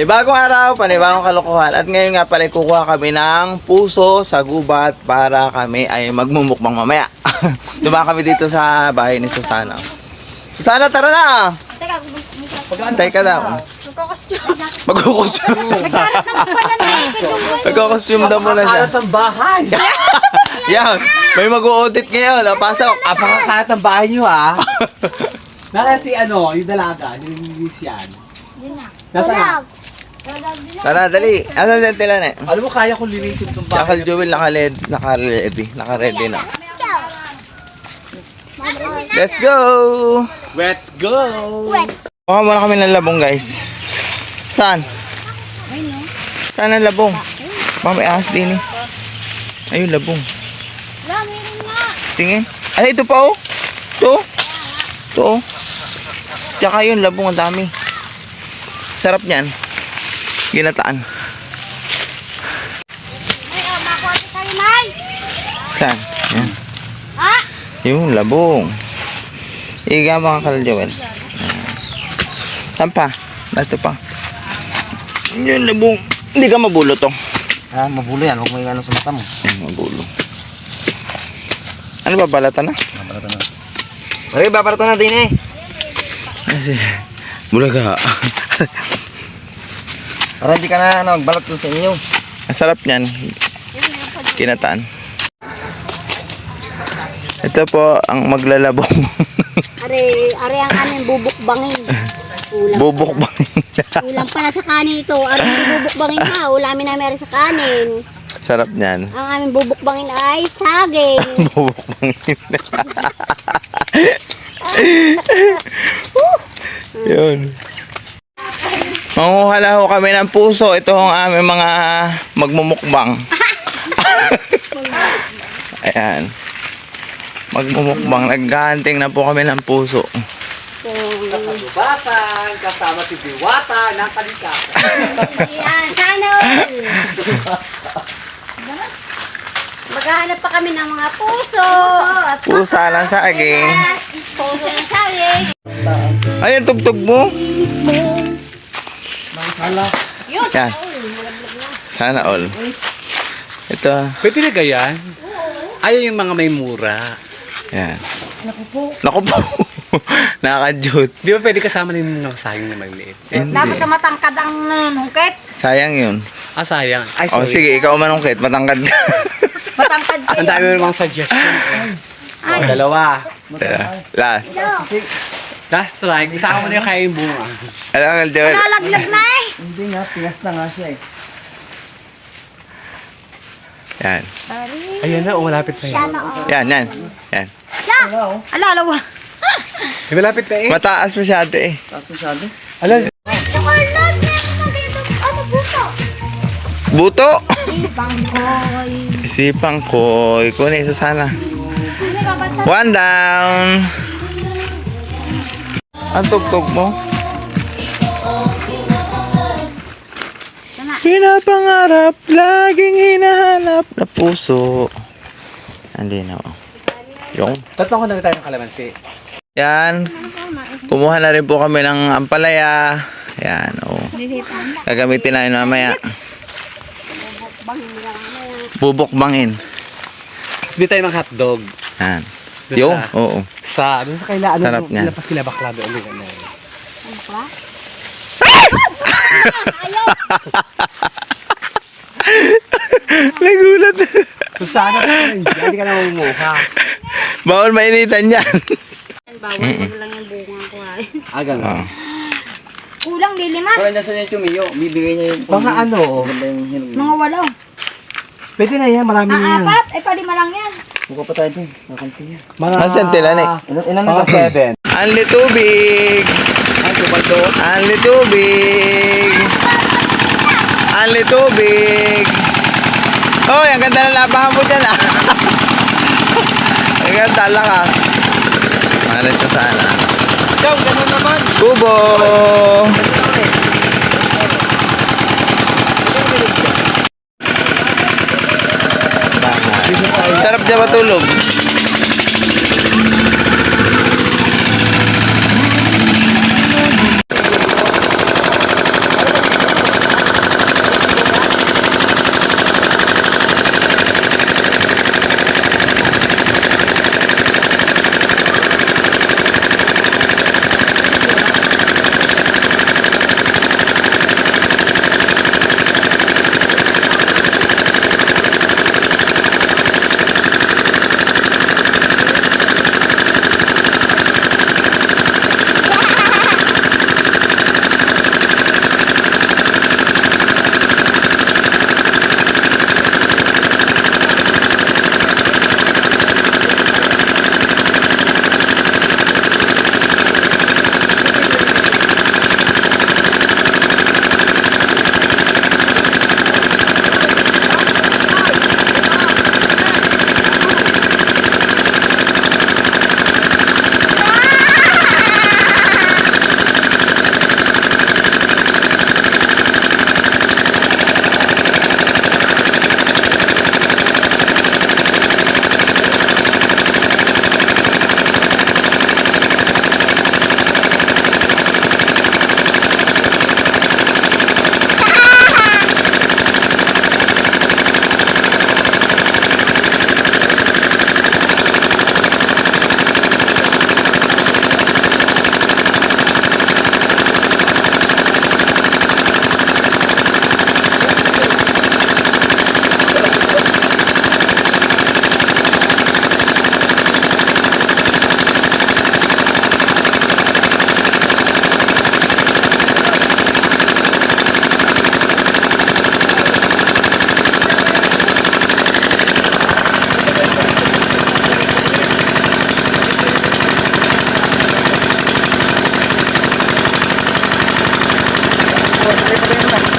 May bagong araw, panibagong kalokohan. At ngayon nga pala kukuha kami ng puso sa gubat para kami ay magmumukbang mamaya. Diba kami dito sa bahay ni Susana. Susana, tara na! Teka, Antay ka daw. magkakostume. Magkukusyum. Nagkarat naman pala na. Yung Magkukusyum daw muna siya. Napakakalat ng bahay. Yan, may mag-audit ngayon. ah, Pasok. Napakakalat ng bahay niyo ah. Nasa si ano, yung dalaga, nililinis yan. Yun na. Nasa na? Tara, dali. Asan si Tila na? Alam mo, kaya kong linisin itong bahay. Jewel, naka-led, naka-ready, naka-ready na. Let's go! Let's go! Kuha muna kami ng labong, guys. Saan? Saan ang labong? Baka may ahas din eh. Ayun, labong. Tingin. Ay, ito pa oh. Ito. Ito oh. Tsaka yun, labong ang dami. Sarap niyan. Ginataan. Ay, oh, makuha ko tayo, Nay. Saan? Yan. Ha? Yung labong. Iga mga kaljawel. Saan pa? Ito pa. Yung labong. Hindi ka mabulo to. Ah, mabulo yan. Huwag mo yung ano sa mata mo. Mabulo. Ano ba, balatan na? Okay, babarata na din eh. Kasi, bulaga. Para hindi ka na ano, magbalot dun sa inyo. Ang sarap niyan. Kinataan. Ito po ang maglalabong. Are, are ang aming bubukbangin. Ulam. Bubok ba? Ulam pala sa kanin ito. Are hindi bubukbangin na. Ulamin namin are sa kanin. sarap niyan. Ang aming bubukbangin ay saging. Bubok Yun. Manguhala ho kami ng puso. Ito ang aming mga magmumukbang. Ayan. Magmumukbang. Naghahanting na po kami ng puso. Batan, kasama si Diwata, ng kalikasan. Yan, sana Maghahanap pa kami ng mga puso. Pusa ng saging. Puso ng saging. Ayan, tugtog mo. Yun. Yan. Sana all. Ito. Pwede na ganyan? Ayaw yung mga may mura. Yan. Naku po. Naku po. Nakaka-jute. Di ba pwede kasama din ng sayang na maliit? Hindi. Dapat na matangkad ang nanungkit. Sayang yun. Ah, sayang. Ay, O sorry. sige, ikaw manungkit. Matangkad ka. Matangkad Ang kayo. dami mo namang suggestion. Oh, dalawa. Tara, Last. Last strike. Isama mo na yung kaya yung bunga. Alam ka, Joel. Lalaglag na eh. Hindi nga, pinas na nga siya eh. Yan. Ayan na, oh, malapit na Siya yan. na oh. Yan, yan. Yan. Siya. Alalawa. Eh, malapit na eh. Mataas masyado eh. Taas masyado. Alam, Nakalad. Meron dito. Ano puso? Buto. Bangkoy. Sipang ko. Ikunin isa sana. One down. Ang tugtog mo? Pinapangarap, laging hinahanap na puso. Hindi na oh. Yung. tatlong ko na tayo ng kalamansi. Yan. Kumuha na rin po kami ng ampalaya. Yan, oh. Gagamitin namin mamaya. Bubukbangin. Hindi tayo ng hotdog. Yan. Yung, sa- oo. Sa, doon sa kaila, ano, Sarap niyan. Lapas kila bakla doon. Ano, ano. Nagulat. So, sana ka rin. Hindi ka na mamumuha. Bawal mainitan yan. Bawal mo lang yung bunga ko ay. Ah, ganun. Oo. Kulang lilima. Kaya nasa niya tumiyo, bibigay niya yung Mga ano, Mga walo. Pwede na yan, marami na yan. Aapat. Ay, palima lang yan. Buka pa tayo dun, makampi yan. Mga, Nasaan tila na Ilan, ilan na mga lang? seven. Anli tubig. Anli tubig. Anli tubig. Oh, ang ganda ng labahan mo dyan ah. ang ganda, lakas. Maris ka sana. Ikaw, ganun naman. Kubo. Sarap dyan matulog. Gracias.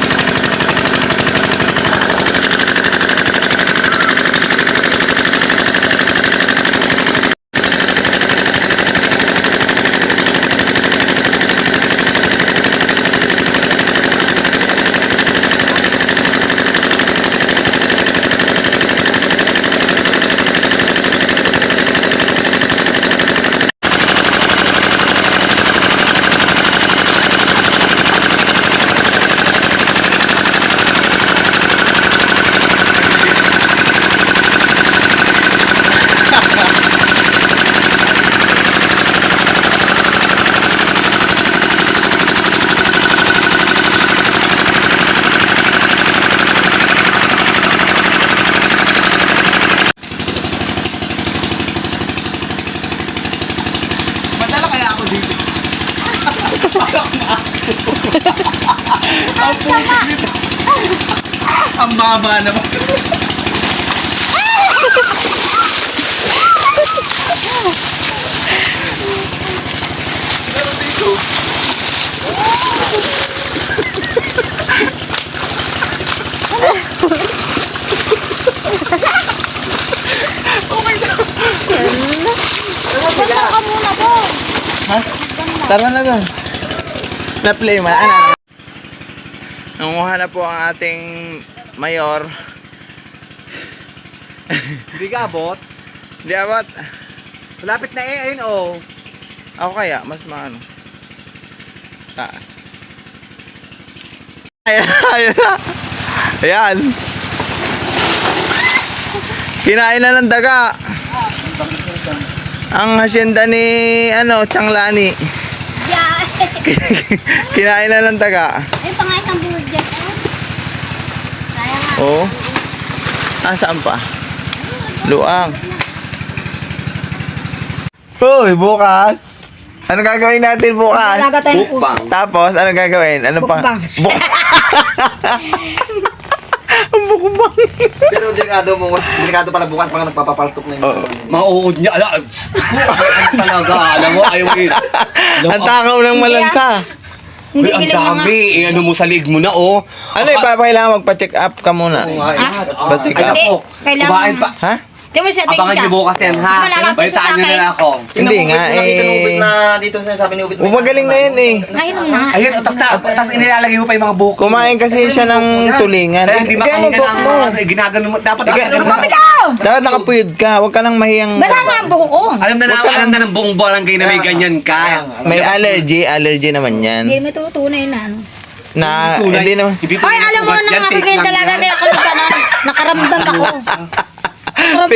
Ang puti dito. Ang baba naman. Pero dito. Magdala ka muna po. Tara na doon. Na-play mo. Ano? Nanguha na po ang ating mayor. Hindi ka abot. Di abot. Malapit na eh. Ayun oh. Ako kaya, mas maano. Ah. Ayan, ayan na. Ayan. Kinain na ng daga. Ang hasyenda ni, ano, Changlani. Yeah. Kinain na ng daga. Ayun pa nga isang buhod dyan. oh. Oo. Ah, saan pa? Luang. Hoy, bukas. Ano gagawin natin bukas? Tayo ng puso. Bukbang. Tapos, ano gagawin? Ano pa? Bukbang. Buk Bukbang. Pero delikado mo, delikado pala bukas pag nagpapapaltok na yun. Oo. Mauud niya. Ala. talaga. Alam mo, ayaw mo yun. Ang takaw ng malansa. Hindi Uy, ang mga... dami. Eh, ano mo sa lig mo na, oh. Ano, ipapakailangan magpa-check up ka muna. Pa-check Ay, up. Hindi, ako. kailangan- Kumain pa. Ha? Di mo siya Abangan tingin niyo bukas yan, ha? Di ba lalapit sa Balitaan niyo na ako. Hindi nga, Nakita ng Ubit eh. na dito sa sabi ni Ubit. Magaling na yun eh. Ngayon mo na nga. Ayun, tapos na, tapos inilalagay mo pa yung mga buhok. mo. Kumain kasi siya ng tulingan. Kaya hindi Kaya makahinga mag-book ng mo. ano, eh, ginagano mo. Dapat Ika- alam mo. Ikaw! Dapat nakapuyod ka. Huwag ka nang mahiyang... Basta nga ang buhok ko. Alam na na, alam na ng buong barangay na may ganyan ka. May allergy. Allergy naman yan. Hindi may tutunay na ano. Na, Tunay. hindi naman... Hindi Ay, tunay alam mo sugat yan, ako fake ganyan lang talaga yan. kaya ako nagkanan. Nakaramdam ako. Ng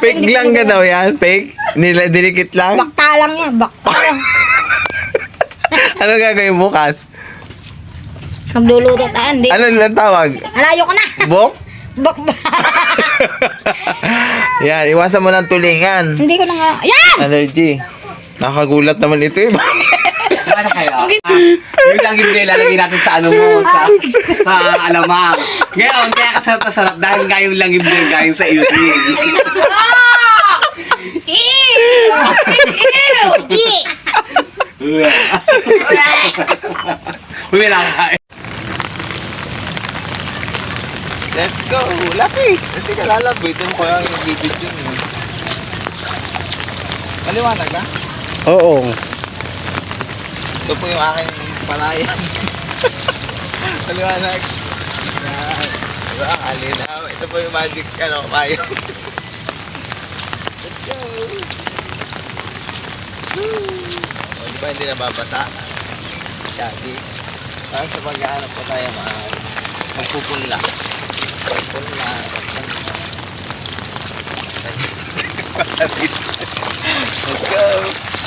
fake lang ka daw yan. Fake. Nila, dinikit lang. Bakta lang yan, bakta lang. Ano gagawin bukas? Magluluto tayo, hindi. Ano nilang tawag? Alayo ko na. Bok? Bak ba? Yan, iwasan mo ng tulingan. hindi ko na nga. Yan! Allergy. Nakagulat naman ito eh. Ano kaya? Ah, Yun lang yung nilalagay natin sa ano mo, sa, sa alamang. Ngayon, kaya kasarap na sarap dahil nga yung langim din galing sa iyo din. Ew! Uy, nakakain. Let's go. Lapit. Hindi ka lalapit. Ito mo kaya yung bibidyo mo. Maliwanag ka? Oo. Ito po yung aking palayan. Maliwanag. Yan. Diba? Alinaw. Ito po yung magic, ano, payo. Let's go. Woo. O, di ba hindi nababasa? Shaggy. Parang sa pag-aanap po tayo, mga magpupunla. Magpupunla. Let's go.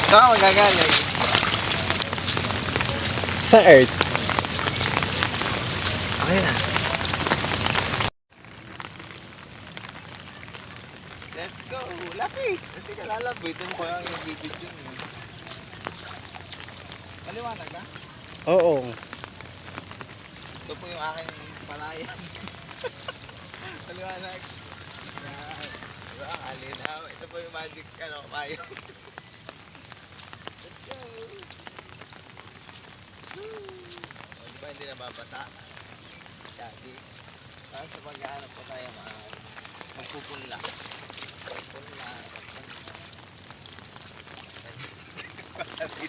Saan ka magagaling? Sa Earth. Okay na. Let's go. Lapit. Kasi ka lalapit. Ito mo kaya yung bibidyo mo. Maliwanag ka? Oo. Ito po yung aking palayan. Maliwanag. Alinaw. Ito po yung magic, ano, payo. O, Diba hindi nababasa. Kasi, tapos sa pag-ano po tayo, mga magpupunla. Magpunla. Let's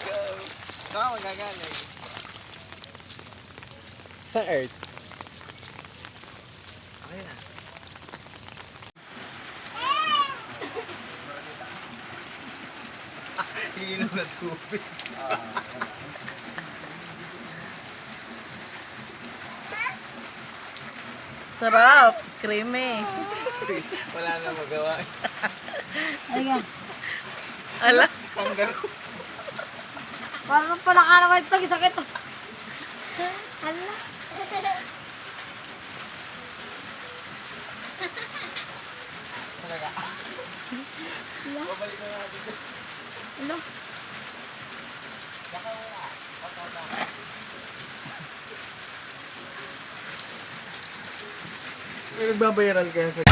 go. Saan ka magagaling? Sa Earth. Iinom na tubig. Sarap. Creamy. Wala na magawa. Ayan. Ala. Kangaroo. Parang pala ka naman ito. Sakit. Hala. Talaga. Ano? Nagbabayaran kayo sa